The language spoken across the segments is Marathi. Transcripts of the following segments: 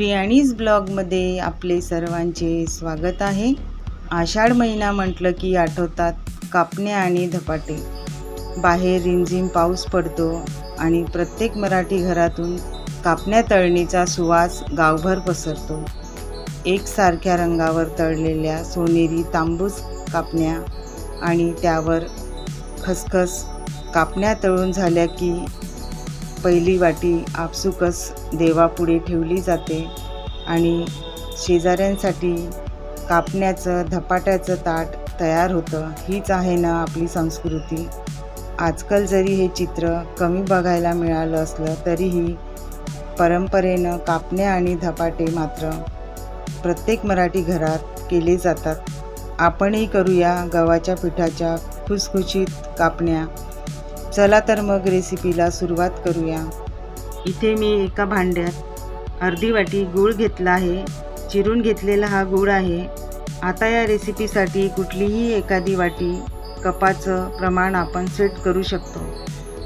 प्रियाणीज ब्लॉगमध्ये आपले सर्वांचे स्वागत आहे. आषाढ महिना म्हटलं की आठवतात कापणे आणि धपाटे. बाहेर रिमझिम पाऊस पडतो आणि प्रत्येक मराठी घरातून कापण्या तळणीचा सुवास गावभर पसरतो. एकसारख्या रंगावर तळलेल्या सोनेरी तांबूस कापण्या आणि त्यावर खसखस कापण्या तळून झाल्या की पहिली वाटी आपसुकस देवापुढे ठेवली जाते आणि शेजाऱ्यांसाठी कापण्याचं धपाट्याचं ताट तयार होतं. हीच आहे ना आपली संस्कृती. आजकाल जरी हे चित्र कमी बघायला मिळालं असलं तरीही परंपरेनं कापणे आणि धपाटे मात्र प्रत्येक मराठी घरात केले जातात. आपणही करूया गव्हाच्या पिठाच्या खुसखुशीत कापण्या. चला तर मग रेसिपीला सुरुवात करूया. इथे मी एका भांड्यात अर्धी वाटी गूळ घेतला आहे. चिरून घेतलेला हा गूळ आहे. आता या रेसिपीसाठी कुठलीही एखादी वाटी कपाचं प्रमाण आपण सेट करू शकतो.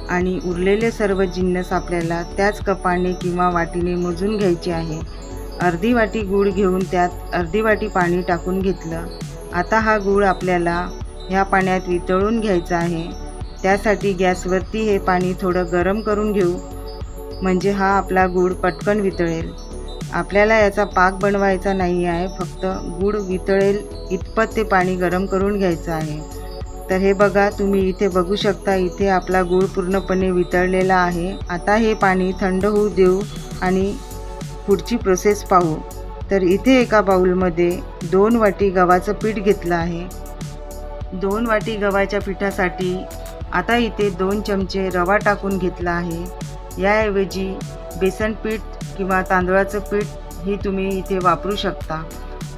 आणि उरलेले सर्व जिन्नस आपल्याला त्याच कपाने किंवा वाटीने मोजून घ्यायचे आहे. अर्धी वाटी गूळ घेऊन त्यात अर्धी वाटी पाणी टाकून घेतलं. आता हा गूळ आपल्याला ह्या पाण्यात वितळून घ्यायचा आहे. त्यासाठी गॅसवरती हे पाणी थोडं गरम करून घेऊ. म्हणजे हा आपला गूळ पटकन वितळेल. आपल्याला याचा पाक बनवायचा नाही आहे फक्त गूळ वितळेल इतपत ते पाणी गरम करून घ्यायचं आहे. तर हे बघा तुम्ही इथे बघू शकता इथे आपला गूळ पूर्णपणे वितळलेला आहे. आता हे पाणी थंड होऊ देऊ आणि पुढची प्रोसेस पाहू. तर इथे एका बाउलमध्ये दोन वाटी गव्हाचं पीठ घेतलं आहे. दोन वाटी गव्हाच्या पिठासाठी आता इथे दोन चमचे रवा टाकून घेतला आहे. याऐवजी बेसन पीठ किंवा तांदळाचं पीठ हे तुम्ही इथे वापरू शकता.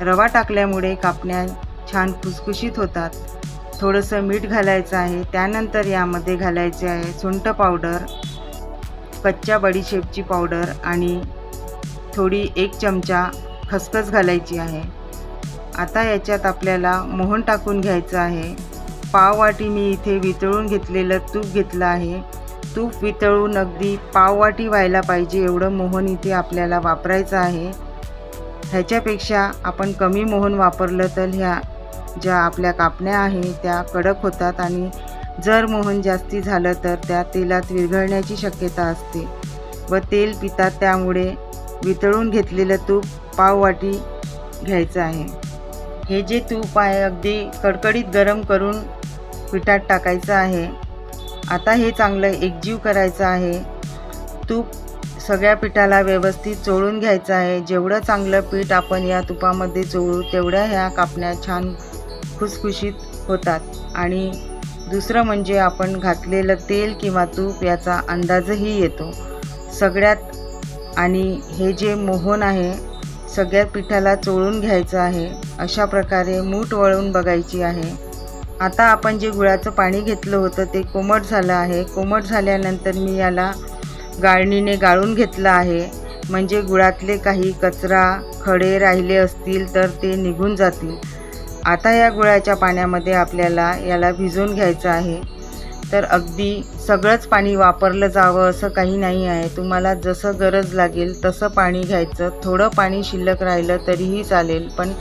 रवा टाकल्यामुळे कापण्या छान खुसखुशीत होतात. थोडंसं मीठ घालायचं आहे. त्यानंतर यामध्ये घालायचे आहे सुंठ पावडर कच्च्या बडीशेपची पावडर आणि थोडी एक चमचा खसखस घालायची आहे. आता याच्यात आपल्याला मोहन टाकून घ्यायचं आहे. पाववाटी मी इथे वितळून घेतलेलं तूप घेतलं आहे. तूप वितळून अगदी पाववाटी व्हायला पाहिजे एवढं मोहन इथे आपल्याला वापरायचं आहे. ह्याच्यापेक्षा आपण कमी मोहन वापरलं तर ह्या ज्या आपल्या कापण्या आहे त्या कडक होतात आणि जर मोहन जास्ती झालं तर त्या तेलात विरघळण्याची शक्यता असते व तेल पितात त्यामुळे वितळून घेतलेलं तूप पाववाटी घ्यायचं आहे. हे जे तूप आहे अगदी कडकडीत गरम करून पिठात टाकायचं आहे. आता हे चांगलं एकजीव करायचं आहे. तूप सगळ्या पिठाला व्यवस्थित चोळून घ्यायचं आहे. जेवढं चांगलं पीठ आपण या तुपामध्ये चोळू तेवढ्या ह्या कापण्या छान खुसखुशीत होतात. आणि दुसरं म्हणजे आपण घातलेलं तेल किंवा तूप याचा अंदाजही येतो. सगळ्यात आणि हे जे मोहन आहे सगळ्या पिठाला चोळून घ्यायचं आहे. अशा प्रकारे मूठ वळून बघायची आहे. आता आपण जे गुळाचं पाणी घेतलं होतं ते कोमट झालं आहे. कोमट झाल्यानंतर मी याला गाळणीने गाळून घेतलं आहे. म्हणजे गुळातले काही कचरा खडे राहिले असतील तर ते निघून जातील. आता या गुळाच्या पाण्यामध्ये आपल्याला याला भिजवून घ्यायचं आहे. तर अगदी सगळंच पाणी वापरलं जावं असं काही नाही आहे. तुम्हाला जसं गरज लागेल तसं पाणी घ्यायचं. थोडं पाणी शिल्लक राहिलं तरीही चालेल पण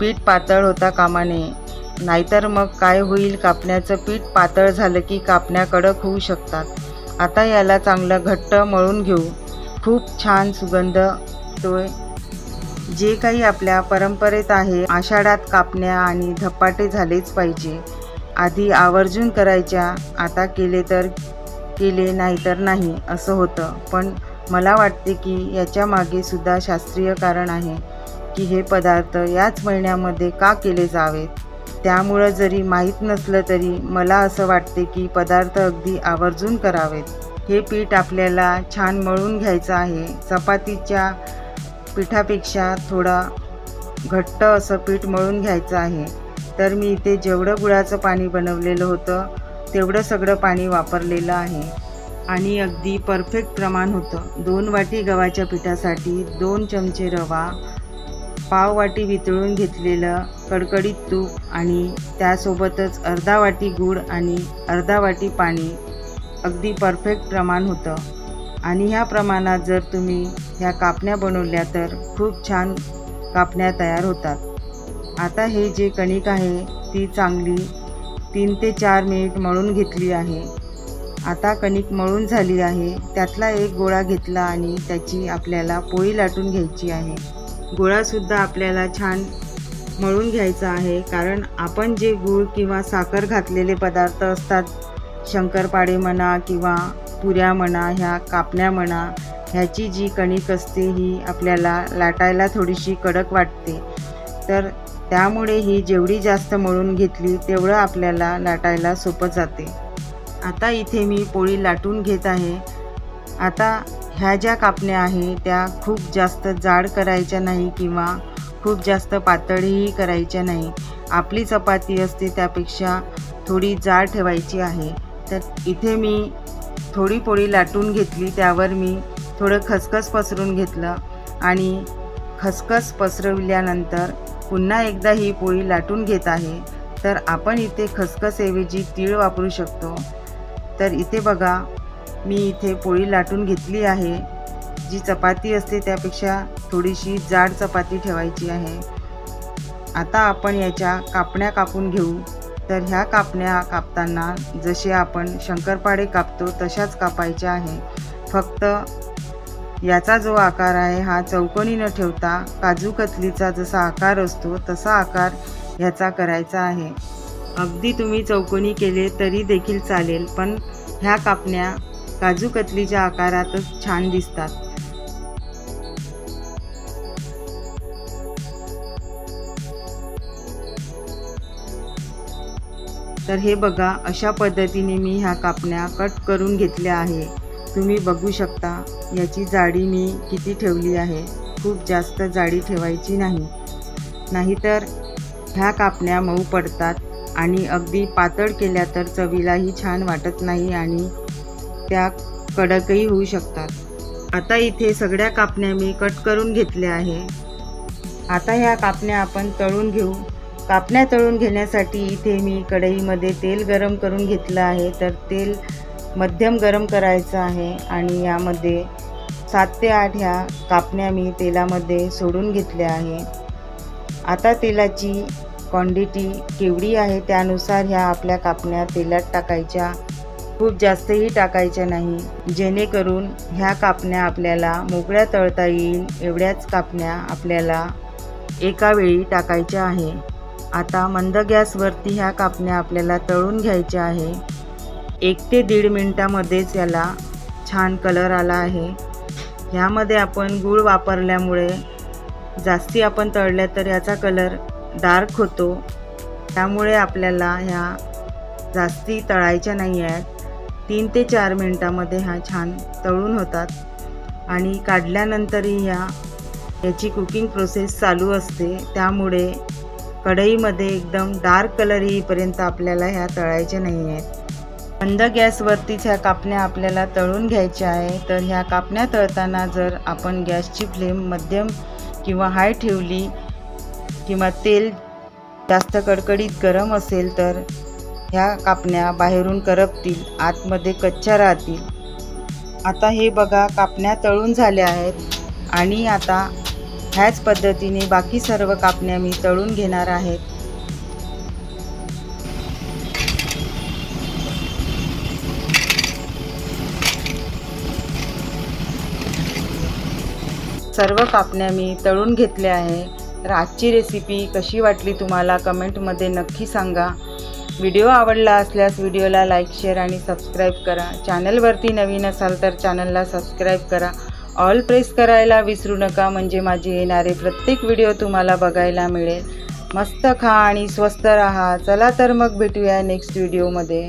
पीठ पातळ होता कामा नये. नाहीतर मग काय होईल? कापण्याचं पीठ पातळ झालं की कापण्या कडक होऊ शकतात. आता याला चांगलं घट्ट मळून घेऊ. खूप छान सुगंध तोय जे काही आपल्या परंपरेत आहे आषाढात कापण्या आणि धपाटे झालेच पाहिजे. आधी आवर्जून करायच्या आता केले तर केले नाही तर नाही असं होतं. पण मला वाटते की याच्या मागे सुद्धा शास्त्रीय कारण आहे की हे पदार्थ याच महिन्यामध्ये का केले जावेत? त्यामुळं जरी माहीत नसलं तरी मला असं वाटते की पदार्थ अगदी आवर्जून करावेत. हे पीठ आपल्याला छान मळून घ्यायचं आहे. चपातीच्या पिठापेक्षा थोडा घट्ट असं पीठ मळून घ्यायचं आहे. तर मी इथे जेवढं गुळाचं पाणी बनवलेलं होतं तेवढं सगळं पाणी वापरलेलं आहे. आणि अगदी परफेक्ट प्रमाण होतं. दोन वाटी गव्हाच्या पिठासाठी दोन चमचे रवा पाव वाटी वितळून घेतलेलं कडकडीत तूप आणि त्यासोबतच अर्धा वाटी गूळ आणि अर्धा वाटी पाणी अगदी परफेक्ट प्रमाण होतं. आणि ह्या प्रमाणात जर तुम्ही ह्या कापण्या बनवल्या तर खूप छान कापण्या तयार होतात. आता हे जे कणिक आहे ती चांगली तीन ते चार मिनिट मळून घेतली आहे. आता कणिक मळून झाली आहे त्यातला एक गोळा घेतला आणि त्याची आपल्याला पोळी लाटून घ्यायची आहे. गुळासुद्धा आपल्याला छान मळून घ्यायचा आहे. कारण आपण जे गूळ किंवा साखर घातलेले पदार्थ असतात शंकरपाळे म्हणा किंवा पुऱ्या म्हणा ह्या कापण्या म्हणा ह्याची जी कणिक असते ही आपल्याला लाटायला थोडीशी कडक वाटते. तर त्यामुळे ही जेवढी जास्त मळून घेतली तेवढं आपल्याला लाटायला सोपं जाते. आता इथे मी पोळी लाटून घेत आहे. आता ह्या ज्या कापण्या आहे त्या खूप जास्त जाड करायच्या नाही किंवा खूप जास्त पातळीही करायच्या नाही. आपली चपाती असते त्यापेक्षा थोडी जाड ठेवायची आहे. तर इथे मी थोडी पोळी लाटून घेतली त्यावर मी थोडं खसखस पसरून घेतलं आणि खसखस पसरवल्यानंतर पुन्हा एकदा ही पोळी लाटून घेत आहे. तर आपण इथे खसखसऐवजी तीळ वापरू शकतो. तर इथे बघा मी इथे पोळी लाटून घेतली आहे. जी चपाती असते त्यापेक्षा थोडीशी जाड चपाती ठेवायची आहे. आता आपण याच्या कापण्या कापून घेऊ. तर ह्या कापण्या कापताना जसे आपण शंकरपाळे कापतो तशाच कापायच्या आहे. फक्त याचा जो आकार आहे हा चौकोनी न ठेवता काजू कतलीचा जसा आकार असतो तसा आकार ह्याचा करायचा आहे. अगदी तुम्ही चौकोनी केले तरी देखील चालेल पण ह्या कापण्या काजू कतलीच्या आकारातच छान दिसतात. तर हे बघा अशा पद्धतीने मी ह्या कापण्या कट करून घेतल्या आहे. तुम्ही बघू शकता याची जाडी मी किती ठेवली आहे. खूप जास्त जाडी ठेवायची नाही. नाहीतर ह्या कापण्या मऊ पडतात आणि अगदी पातळ केल्या तर चवीलाही छान वाटत नाही आणि त्या कडकही होऊ शकतात. आता इथे सगळ्या कापण्या मी कट करून घेतल्या आहे. आता ह्या कापण्या आपण तळून घेऊ. कापण्या तळून घेण्यासाठी इथे मी कढईमध्ये तेल गरम करून घेतलं आहे. तर तेल मध्यम गरम करायचं आहे आणि यामध्ये सात ते आठ ह्या कापण्या मी तेलामध्ये सोडून घेतल्या आहे. आता तेलाची क्वांटिटी केवढी आहे त्यानुसार ह्या आपल्या कापण्या तेलात टाकायच्या. खूप जास्तही टाकायच्या नाही. जेणेकरून ह्या कापण्या आपल्याला मोकळ्या तळता येईल एवढ्याच कापण्या आपल्याला एका वेळी टाकायच्या आहे. आता मंद गॅसवरती ह्या कापण्या आपल्याला तळून घ्यायच्या आहे. एक ते दीड मिनटामध्येच याला छान कलर आला आहे. ह्यामध्ये आपण गूळ वापरल्यामुळे जास्ती आपण तळल्या तर याचा कलर डार्क होतो. त्यामुळे आपल्याला ह्या जास्ती तळायच्या नाही आहेत. तीन ते चार मिनटामध्ये ह्या छान तळून होतात. आणि काढल्यानंतरही ह्या याची कुकिंग प्रोसेस चालू असते. त्यामुळे कढईमध्ये एकदम डार्क कलर येईपर्यंत आपल्याला ह्या तळायच्या नाही आहेत मंद गॅसवरतीच ह्या कापण्या आपल्याला तळून घ्यायच्या आहे. तर ह्या कापण्या तळताना जर आपण गॅसची फ्लेम मध्यम किंवा हाय ठेवली किंवा तेल जास्त कडकडीत गरम असेल तर ह्या कापण्या बाहेरून करपतील आतमध्ये कच्च्या राहतील. आता हे बघा कापण्या तळून झाल्या आहेत. आणि आता ह्याच पद्धतीने बाकी सर्व कापण्या मी तळून घेणार आहेत सर्व कापण्या मी तळून घेतल्या आहे. तर आजची रेसिपी कशी वाटली तुम्हाला? कमेंटमध्ये नक्की सांगा. व्हिडिओ आवडला असल्यास व्हिडिओला लाईक शेअर आणि सबस्क्राईब करा. चॅनलवरती नवीन असाल तर चॅनलला सबस्क्राईब करा. ऑल प्रेस करायला विसरू नका म्हणजे माझे येणारे प्रत्येक व्हिडिओ तुम्हाला बघायला मिळेल. मस्त खा आणि स्वस्त राहा. चला तर मग भेटूया नेक्स्ट व्हिडिओमध्ये